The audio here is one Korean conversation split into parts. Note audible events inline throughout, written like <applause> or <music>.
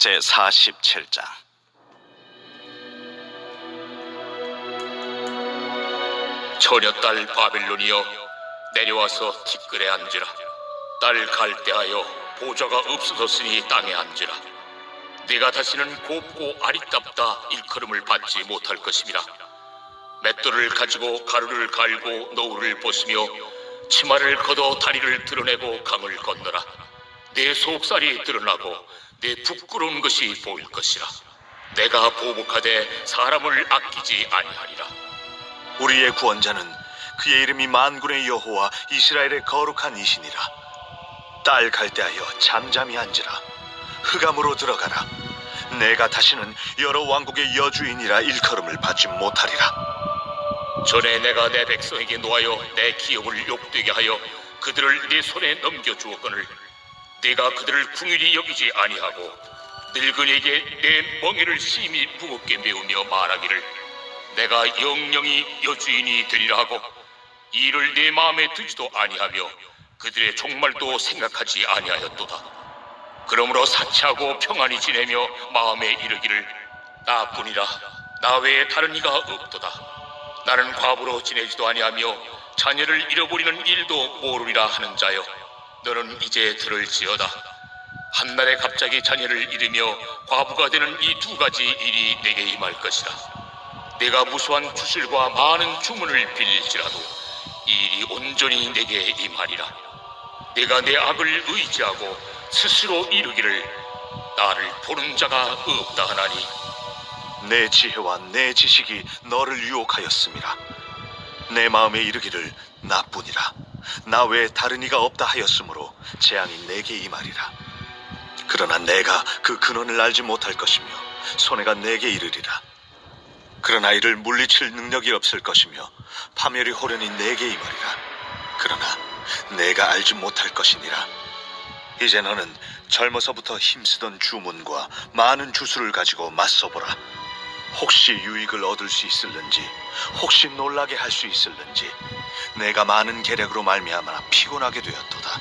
제 47장. 처녀 딸 바빌론이여 내려와서 티끌에 앉으라. 딸 갈대하여 보좌가 없어졌으니 땅에 앉으라. 네가 다시는 곱고 아리답다 일컬음을 받지 못할 것임이라 맷돌을 가지고 가루를 갈고 노울을 벗으며 치마를 걷어 다리를 드러내고 강을 건너라. 내 속살이 드러나고 내 부끄러운 것이 보일 것이라. 내가 보복하되 사람을 아끼지 아니하리라. 우리의 구원자는 그의 이름이 만군의 여호와 이스라엘의 거룩한 이신이라. 딸 갈대하여 잠잠히 앉으라. 흑암으로 들어가라. 내가 다시는 여러 왕국의 여주인이라 일컬음을 받지 못하리라. 전에 내가 내 백성에게 놓아여 내 기업을 욕되게 하여 그들을 네 손에 넘겨 주었거늘 네가 그들을 궁일이 여기지 아니하고 늙은이에게 내 멍에를 심히 무겁게 메우며 말하기를 내가 영영이 여주인이 되리라 하고 이를 내 마음에 두지도 아니하며 그들의 종말도 생각하지 아니하였도다. 그러므로 사치하고 평안히 지내며 마음에 이르기를 나뿐이라. 나 외에 다른 이가 없도다. 나는 과부로 지내지도 아니하며 자녀를 잃어버리는 일도 모르리라 하는 자여 너는 이제 들을지어다. 한날에 갑자기 자녀를 잃으며 과부가 되는 이 두 가지 일이 내게 임할 것이라 내가 무수한 주술과 많은 주문을 빌릴지라도 이 일이 온전히 내게 임하리라. 내가 내 악을 의지하고 스스로 이루기를 나를 보는 자가 없다 하나니 내 지혜와 내 지식이 너를 유혹하였음이라 내 마음에 이르기를 나뿐이라 나 외에 다른 이가 없다 하였으므로 재앙이 내게 임하리라. 그러나 내가 그 근원을 알지 못할 것이며 손해가 내게 이르리라. 그러나 이를 물리칠 능력이 없을 것이며 파멸이 호련히 내게 임하리라. 그러나 내가 알지 못할 것이니라. 이제 너는 젊어서부터 힘쓰던 주문과 많은 주술을 가지고 맞서보라 혹시 유익을 얻을 수 있을는지 혹시 놀라게 할 수 있을는지 내가 많은 계략으로 말미암아 피곤하게 되었도다.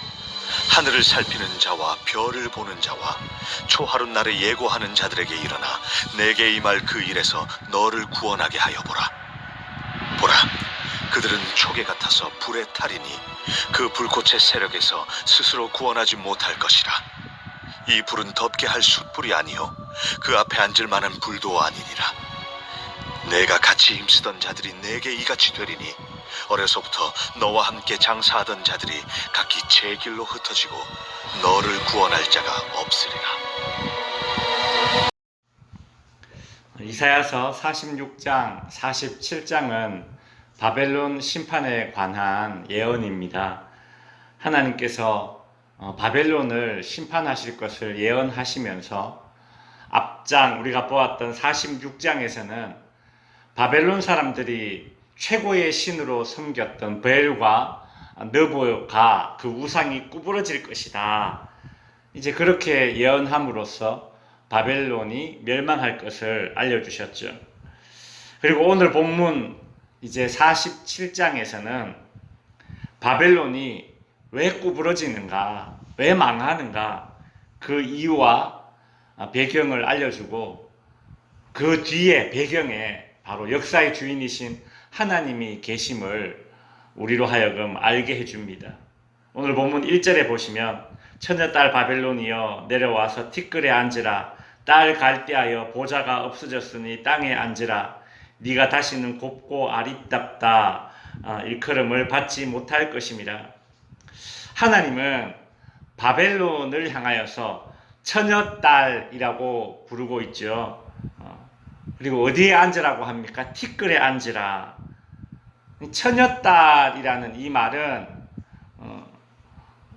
하늘을 살피는 자와 별을 보는 자와 초하룻 날에 예고하는 자들에게 일어나 내게 임할 그 일에서 너를 구원하게 하여 보라. 보라 그들은 초계 같아서 불에 타리니 그 불꽃의 세력에서 스스로 구원하지 못할 것이라 이 불은 덮게 할 숯불이 아니요. 그 앞에 앉을 만한 불도 아니니라. 내가 같이 힘쓰던 자들이 내게 이같이 되리니 어려서부터 너와 함께 장사하던 자들이 각기 제 길로 흩어지고 너를 구원할 자가 없으리라. 이사야서 46장, 47장은 바벨론 심판에 관한 예언입니다. 하나님께서 어, 바벨론을 심판하실 것을 예언하시면서 앞장 우리가 보았던 46장에서는 바벨론 사람들이 최고의 신으로 섬겼던 벨과 느보가 그 우상이 구부러질 것이다. 이제 그렇게 예언함으로써 바벨론이 멸망할 것을 알려주셨죠. 그리고 오늘 본문 이제 47장에서는 바벨론이 왜 구부러지는가, 왜 망하는가, 그 이유와 배경을 알려주고 그 뒤에 배경에 바로 역사의 주인이신 하나님이 계심을 우리로 하여금 알게 해줍니다. 오늘 본문 1절에 보시면 처녀딸 바벨론이여 내려와서 티끌에 앉으라. 딸 갈대하여 보좌가 없어졌으니 땅에 앉으라. 네가 다시는 곱고 아리답다. 아, 일컬음을 받지 못할 것임이라 하나님은 바벨론을 향하여서 처녀딸이라고 부르고 있죠. 어, 그리고 어디에 앉으라고 합니까? 티끌에 앉으라. 처녀딸이라는 이 말은 어,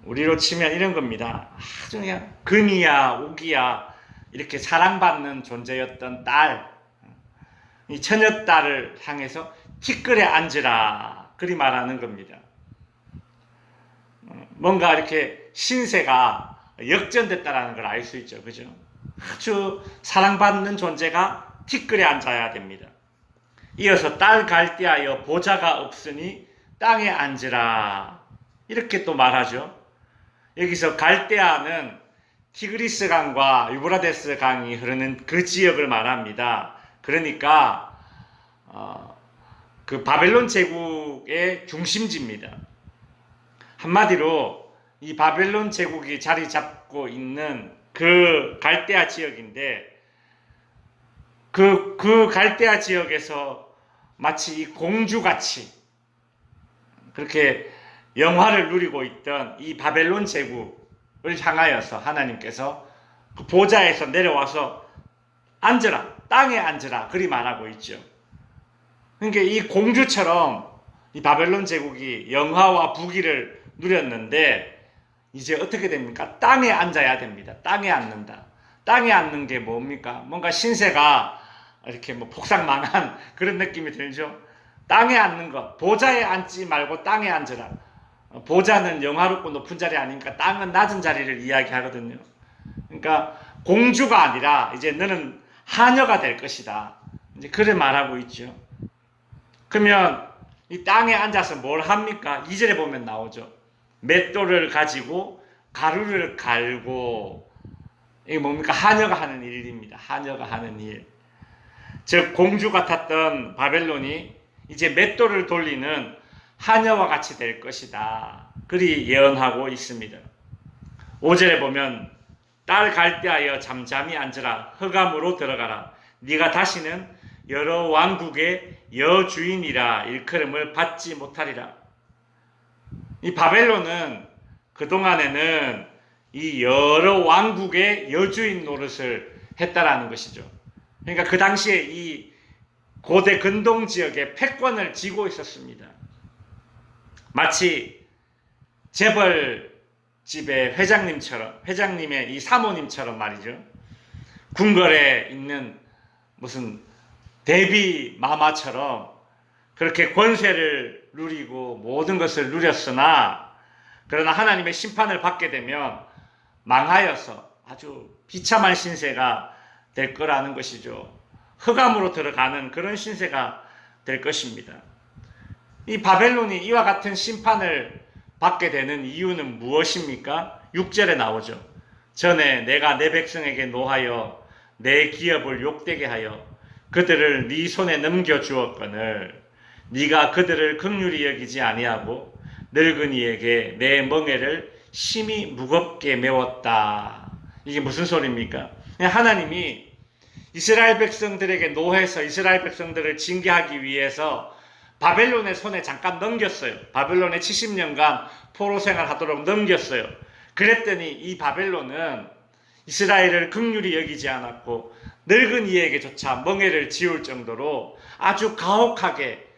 우리로 치면 이런 겁니다. 아주 그냥 금이야 옥이야 이렇게 사랑받는 존재였던 딸. 이 처녀딸을 향해서 티끌에 앉으라 그리 말하는 겁니다. 어, 뭔가 이렇게 신세가 역전됐다라는 걸 알 수 있죠. 그죠? 아주 사랑받는 존재가 티끌에 앉아야 됩니다. 이어서 딸 갈대하여 보좌가 없으니 땅에 앉으라. 이렇게 또 말하죠. 여기서 갈대아는 티그리스 강과 유브라데스 강이 흐르는 그 지역을 말합니다. 그러니까 어, 그 바벨론 제국의 중심지입니다. 한마디로 이 바벨론 제국이 자리 잡고 있는 그 갈대아 지역인데 그, 그 갈대아 지역에서 마치 이 공주같이 그렇게 영화를 누리고 있던 이 바벨론 제국을 향하여서 하나님께서 그 보좌에서 내려와서 앉으라, 땅에 앉으라, 그리 말하고 있죠. 그러니까 이 공주처럼 이 바벨론 제국이 영화와 부귀를 누렸는데 이제 어떻게 됩니까? 땅에 앉아야 됩니다. 땅에 앉는다. 땅에 앉는 게 뭡니까? 뭔가 신세가 이렇게 뭐 폭삭망한 <laughs> 그런 느낌이 들죠. 땅에 앉는 것, 보좌에 앉지 말고 땅에 앉으라. 어, 보좌는 영화롭고 높은 자리 아니니까 땅은 낮은 자리를 이야기하거든요. 그러니까 공주가 아니라 이제 너는 하녀가 될 것이다. 이제 그래 말하고 있죠. 그러면 이 땅에 앉아서 뭘 합니까? 2절에 보면 나오죠. 맷돌을 가지고 가루를 갈고 이게 뭡니까? 하녀가 하는 일입니다. 하녀가 하는 일. 즉 공주 같았던 바벨론이 이제 맷돌을 돌리는 하녀와 같이 될 것이다. 그리 예언하고 있습니다. 5절에 보면 딸 갈대하여 잠잠히 앉으라 흑암으로 들어가라 네가 다시는 여러 왕국의 여주인이라 일컬음을 받지 못하리라. 이 바벨론은 그동안에는 이 여러 왕국의 여주인 노릇을 했다라는 것이죠. 그러니까 그 당시에 이 고대 근동 지역에 패권을 쥐고 있었습니다. 마치 재벌 집의 회장님처럼 회장님의 이 사모님처럼 말이죠. 궁궐에 있는 무슨 대비 마마처럼 그렇게 권세를 누리고 모든 것을 누렸으나 그러나 하나님의 심판을 받게 되면 망하여서 아주 비참한 신세가 될 거라는 것이죠. 흑암으로 들어가는 그런 신세가 될 것입니다. 이 바벨론이 이와 같은 심판을 받게 되는 이유는 무엇입니까? 6절에 나오죠. 전에 내가 내 백성에게 노하여 내 기업을 욕되게 하여 그들을 네 손에 넘겨 주었거늘 네가 그들을 긍휼히 여기지 아니하고 늙은이에게 내 멍에를 심히 무겁게 메웠다. 이게 무슨 소리입니까? 하나님이 이스라엘 백성들에게 노해서 이스라엘 백성들을 징계하기 위해서 바벨론의 손에 잠깐 넘겼어요. 바벨론에 70년간 포로 생활하도록 넘겼어요. 그랬더니 이 바벨론은 이스라엘을 극률이 여기지 않았고 늙은 이에게조차 멍해를 지울 정도로 아주 가혹하게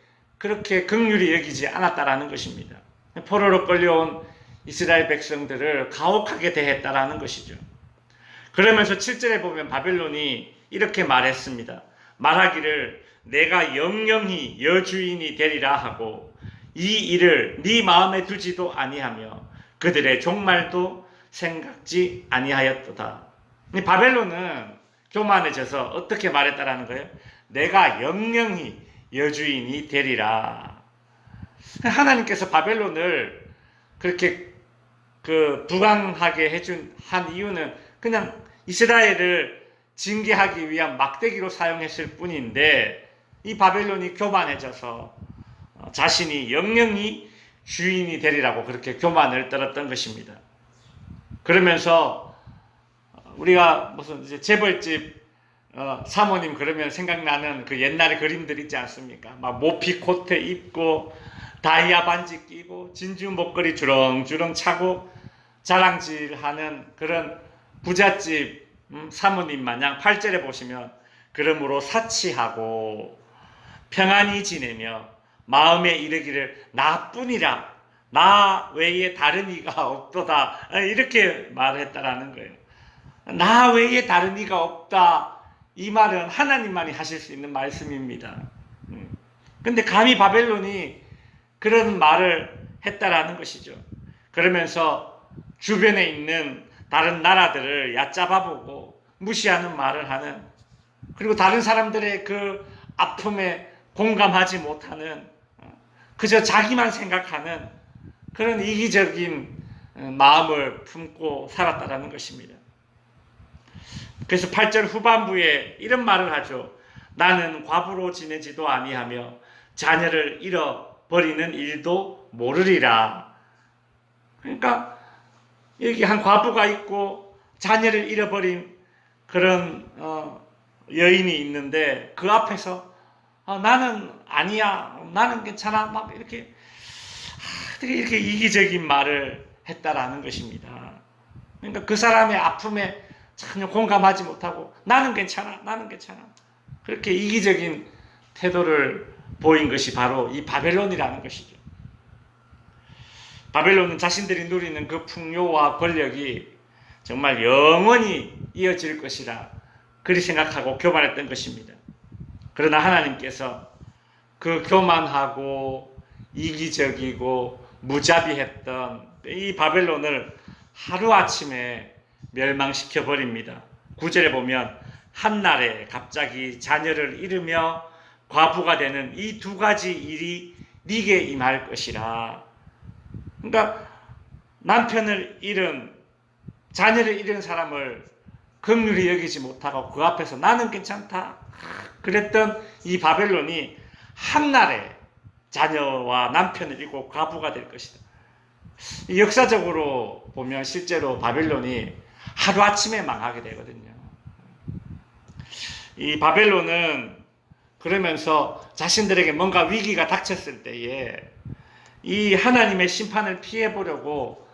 그렇게 극률이 여기지 않았다라는 것입니다. 포로로 끌려온 이스라엘 백성들을 가혹하게 대했다라는 것이죠. 그러면서 7절에 보면 바벨론이 이렇게 말했습니다. 말하기를 내가 영영히 여주인이 되리라 하고 이 일을 네 마음에 두지도 아니하며 그들의 종말도 생각지 아니하였도다. 이 바벨론은 교만해져서 어떻게 말했다라는 거예요? 내가 영영히 여주인이 되리라. 하나님께서 바벨론을 그렇게 그 부강하게 해준 한 이유는 그냥 이스라엘을 징계하기 위한 막대기로 사용했을 뿐인데 이 바벨론이 교만해져서 어, 자신이 영영이 주인이 되리라고 그렇게 교만을 떨었던 것입니다. 그러면서 어, 우리가 무슨 재벌집 어, 사모님 그러면 생각나는 그 옛날의 그림들 있지 않습니까? 막 모피 코트 입고 다이아 반지 끼고 진주 목걸이 주렁주렁 차고 자랑질하는 그런 부잣집 음, 사모님 마냥 8절에 보시면 그러므로 사치하고 평안히 지내며 마음에 이르기를 나뿐이라 나 외에 다른 이가 없도다 이렇게 말했다라는 거예요. 나 외에 다른 이가 없다 이 말은 하나님만이 하실 수 있는 말씀입니다. 음. 근데 감히 바벨론이 그런 말을 했다라는 것이죠. 그러면서 주변에 있는 다른 나라들을 얕잡아보고 무시하는 말을 하는 그리고 다른 사람들의 그 아픔에 공감하지 못하는 어, 그저 자기만 생각하는 그런 이기적인 어, 마음을 품고 살았다라는 것입니다. 그래서 8절 후반부에 이런 말을 하죠. 나는 과부로 지내지도 아니하며 자녀를 잃어버리는 일도 모르리라. 그러니까 여기 한 과부가 있고 자녀를 잃어버린 그런 어, 여인이 있는데 그 앞에서 아, 나는 아니야, 나는 괜찮아, 막 이렇게 아, 이렇게 이기적인 말을 했다라는 것입니다. 그러니까 그 사람의 아픔에 전혀 공감하지 못하고 나는 괜찮아, 나는 괜찮아. 그렇게 이기적인 태도를 보인 것이 바로 이 바벨론이라는 것이죠. 바벨론은 자신들이 누리는 그 풍요와 권력이 정말 영원히 이어질 것이라 그리 생각하고 교만했던 것입니다. 그러나 하나님께서 그 교만하고 이기적이고 무자비했던 이 바벨론을 하루아침에 멸망시켜 버립니다. 구절에 보면 한날에 갑자기 자녀를 잃으며 과부가 되는 이 두 가지 일이 네게 임할 것이라. 그러니까 남편을 잃은 자녀를 잃은 사람을 긍휼히 여기지 못하고 그 앞에서 나는 괜찮다. 그랬던 이 바벨론이 한날에 자녀와 남편을 잃고 과부가 될 것이다. 이 역사적으로 보면 실제로 바벨론이 하루아침에 망하게 되거든요. 이 바벨론은 그러면서 자신들에게 뭔가 위기가 닥쳤을 때에 이 하나님의 심판을 피해 보려고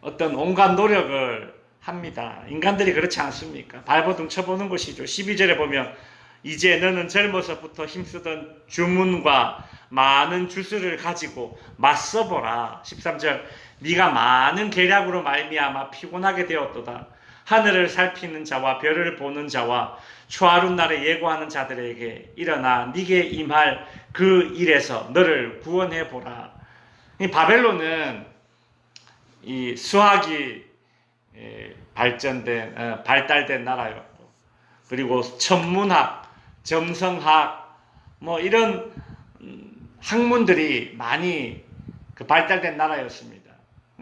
어떤 온갖 노력을 합니다. 인간들이 그렇지 않습니까? 발버둥 쳐보는 것이죠. 12절에 보면 이제 너는 젊어서부터 힘쓰던 주문과 많은 주술을 가지고 맞서보라. 13절 네가 많은 계략으로 말미암아 피곤하게 되었도다. 하늘을 살피는 자와 별을 보는 자와 초하룻 날에 예고하는 자들에게 일어나 네게 임할 그 일에서 너를 구원해 보라. 이 바벨론은 이 수학이 에, 발전된 어, 발달된 나라였고 그리고 천문학, 점성학 뭐 이런 음, 학문들이 많이 그 발달된 나라였습니다.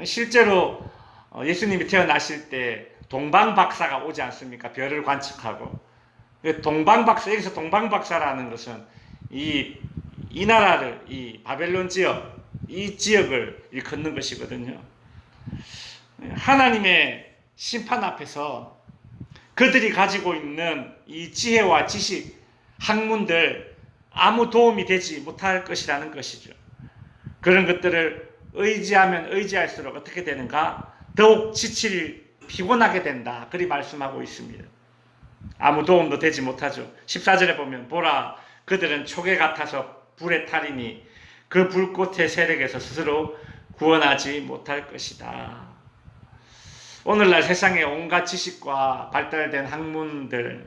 실제로 어, 예수님이 태어나실 때 동방 박사가 오지 않습니까? 별을 관측하고 그 동방 박사 여기서 동방 박사라는 것은 이, 이 나라를 이 바벨론 지역 이 지역을 일컫는 것이거든요. 하나님의 심판 앞에서 그들이 가지고 있는 이 지혜와 지식, 학문들 아무 도움이 되지 못할 것이라는 것이죠. 그런 것들을 의지하면 의지할수록 어떻게 되는가? 더욱 지칠 피곤하게 된다. 그리 말씀하고 있습니다. 아무 도움도 되지 못하죠. 14절에 보면 보라 그들은 초계 같아서 불에 타리니 그 불꽃의 세력에서 스스로 구원하지 못할 것이다. 오늘날 세상의 온갖 지식과 발달된 학문들,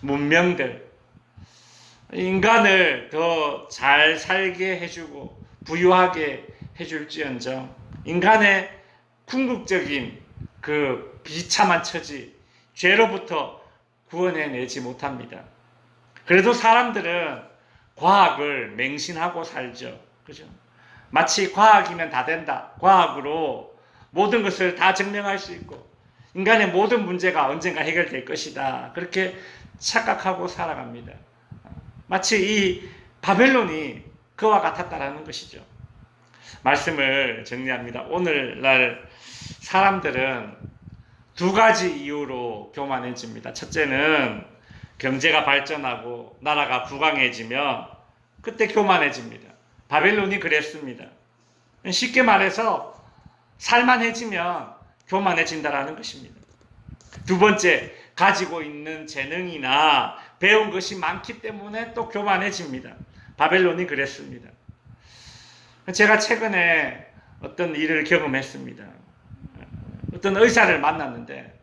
문명들, 인간을 더 잘 살게 해주고 부유하게 해줄지언정 인간의 궁극적인 그 비참한 처지, 죄로부터 구원해내지 못합니다. 그래도 사람들은 과학을 맹신하고 살죠. 그죠? 마치 과학이면 다 된다. 과학으로 모든 것을 다 증명할 수 있고 인간의 모든 문제가 언젠가 해결될 것이다. 그렇게 착각하고 살아갑니다. 마치 이 바벨론이 그와 같았다라는 것이죠. 말씀을 정리합니다. 오늘날 사람들은 두 가지 이유로 교만해집니다. 첫째는 경제가 발전하고 나라가 부강해지면 그때 교만해집니다. 바벨론이 그랬습니다. 쉽게 말해서 살만해지면 교만해진다라는 것입니다. 두 번째, 가지고 있는 재능이나 배운 것이 많기 때문에 또 교만해집니다. 바벨론이 그랬습니다. 제가 최근에 어떤 일을 경험했습니다. 어떤 의사를 만났는데,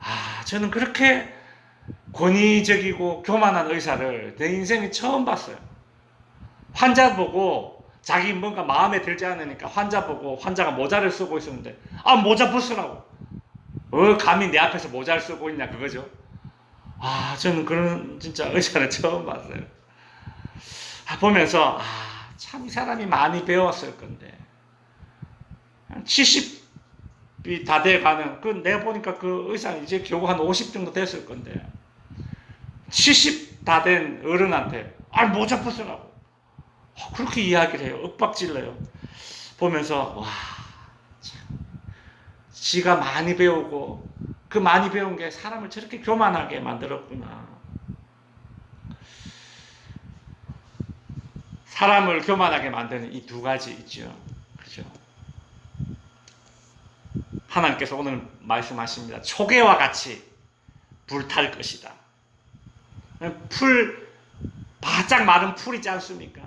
아, 저는 그렇게 권위적이고 교만한 의사를 내 인생에 처음 봤어요. 환자 보고 자기 뭔가 마음에 들지 않으니까 환자 보고 환자가 모자를 쓰고 있었는데, 아, 모자 벗으라고. 어, 감히 내 앞에서 모자를 쓰고 있냐, 그거죠. 아, 저는 그런 진짜 의사를 <laughs> 처음 봤어요. 아, 보면서, 아, 참 이 사람이 많이 배웠을 건데. 70, 다 돼가는 그 내가 보니까 그 의상 이제 겨우 한 50 정도 됐을 건데. 70 다 된 어른한테 아 모자 벗으라고. 어, 그렇게 이야기를 해요. 윽박질러요. 보면서 와 참, 지가 많이 배우고 그 많이 배운 게 사람을 저렇게 교만하게 만들었구나 사람을 교만하게 만드는 이 두 가지 있죠 그죠 하나님께서 오늘 말씀하십니다. 초계와 같이 불탈 것이다. 풀 바짝 마른 풀 있지 않습니까?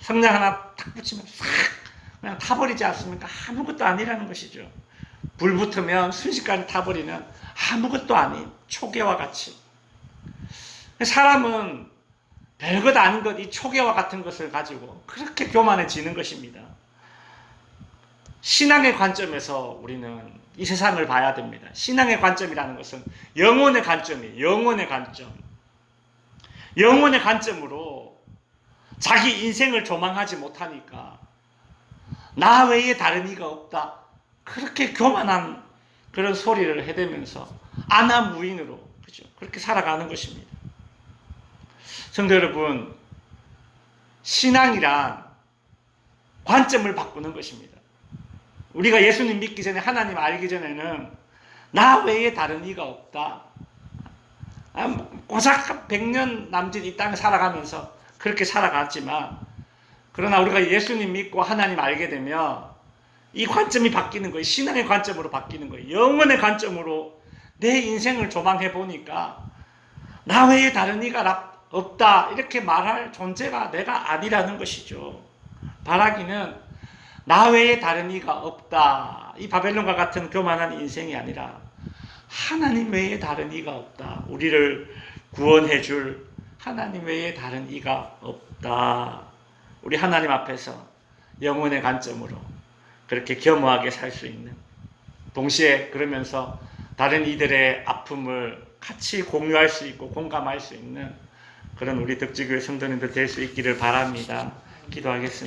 성냥 하나 탁 붙이면 싹 그냥 타버리지 않습니까? 아무것도 아니라는 것이죠. 불 붙으면 순식간에 타버리는 아무것도 아닌 초계와 같이. 사람은 별것 아닌 것, 이 초계와 같은 것을 가지고 그렇게 교만해지는 것입니다. 신앙의 관점에서 우리는 이 세상을 봐야 됩니다. 신앙의 관점이라는 것은 영혼의 관점이에요. 영혼의 관점. 영혼의 관점으로 자기 인생을 조망하지 못하니까 나 외에 다른 이가 없다. 그렇게 교만한 그런 소리를 해대면서 아나무인으로 그죠? 그렇게 살아가는 것입니다. 성도 여러분, 신앙이란 관점을 바꾸는 것입니다. 우리가 예수님 믿기 전에 하나님 알기 전에는 나 외에 다른 이가 없다. 아, 뭐, 고작 100년 남짓 이 땅에 살아가면서 그렇게 살아갔지만 그러나 우리가 예수님 믿고 하나님 알게 되면 이 관점이 바뀌는 거예요. 신앙의 관점으로 바뀌는 거예요. 영혼의 관점으로 내 인생을 조망해 보니까 나 외에 다른 이가 없다. 이렇게 말할 존재가 내가 아니라는 것이죠. 바라기는 나 외에 다른 이가 없다. 이 바벨론과 같은 교만한 인생이 아니라 하나님 외에 다른 이가 없다. 우리를 구원해 줄 하나님 외에 다른 이가 없다. 우리 하나님 앞에서 영혼의 관점으로 그렇게 겸허하게 살 수 있는 동시에 그러면서 다른 이들의 아픔을 같이 공유할 수 있고 공감할 수 있는 그런 우리 덕지교회 성도님들 될 수 있기를 바랍니다. 기도하겠습니다.